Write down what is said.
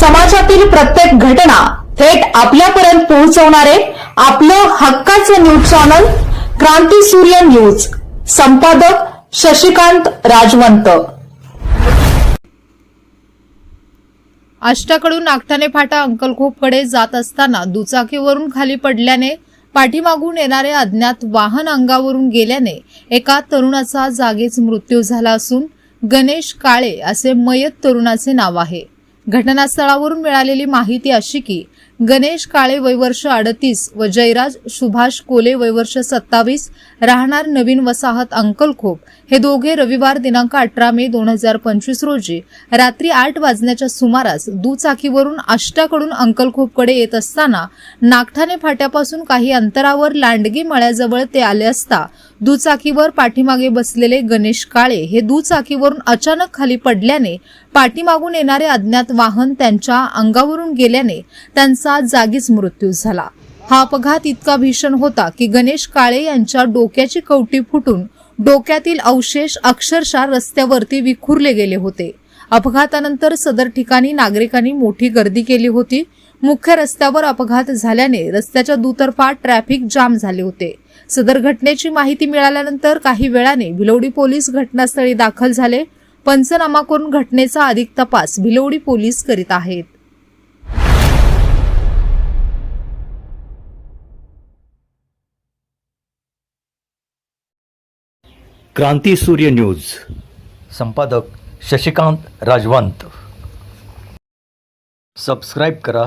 समाजातील प्रत्येक घटना थेट आपल्यापर्यंत पोहोचवणारे आपलं हक्काचं न्यूज चॅनल क्रांती सूर्य न्यूज. संपादक शशिकांत राजवंत. आष्टाकडून नागठाणे फाटा अंकलखोपकडे जात असताना दुचाकीवरून खाली पडल्याने पाठीमागून येणारे अज्ञात वाहन अंगावरून गेल्याने एका तरुणाचा जागीच मृत्यू झाला असून गणेश काळे असे मयत तरुणाचे नाव आहे. घटनास्थळावरून मिळालेली माहिती अशी की गणेश काळे वयवर्ष अडतीस व जयराज सुभाष कोले वयवर्ष सत्तावीस राहणार नवीन वसाहत अंकलखोप हे दोघे रविवार दिनांक अठरा मे दोन हजार पंचवीस रोजी रात्री आठ वाजण्याच्या सुमारास दुचाकीवरून आष्टाकडून अंकलखोपकडे येत असताना नागठाणे फाट्यापासून काही अंतरावर लांडगी मळ्याजवळ ते आले असता दुचाकीवर पाठीमागे बसलेले गणेश काळे हे दुचाकीवरून अचानक खाली पडल्याने पाठीमागून येणारे अज्ञात वाहन त्यांच्या अंगावरून गेल्याने त्यांचा जागीच मृत्यू झाला. हा अपघात इतका भीषण होता की गणेश काळे यांच्या डोक्याची कवटी फुटून डोक्यातील अवशेष अक्षरशः रस्त्यावरती विखुरले गेले होते. अपघातानंतर सदर ठिकाणी नागरिकांनी मोठी गर्दी केली होती. मुख्य रस्त्यावर अपघात झाल्याने रस्त्याच्या दुतर्फा ट्रॅफिक जाम झाले होते. सदर घटनेची माहिती मिळाल्यानंतर काही वेळाने भिलवडी पोलीस घटनास्थळी दाखल झाले. पंचनामा करून घटनेचा अधिक तपास भिलवडी पोलीस करीत आहेत. क्रांती सूर्य न्यूज. संपादक शशिकांत राजवंत. सबस्क्राईब करा.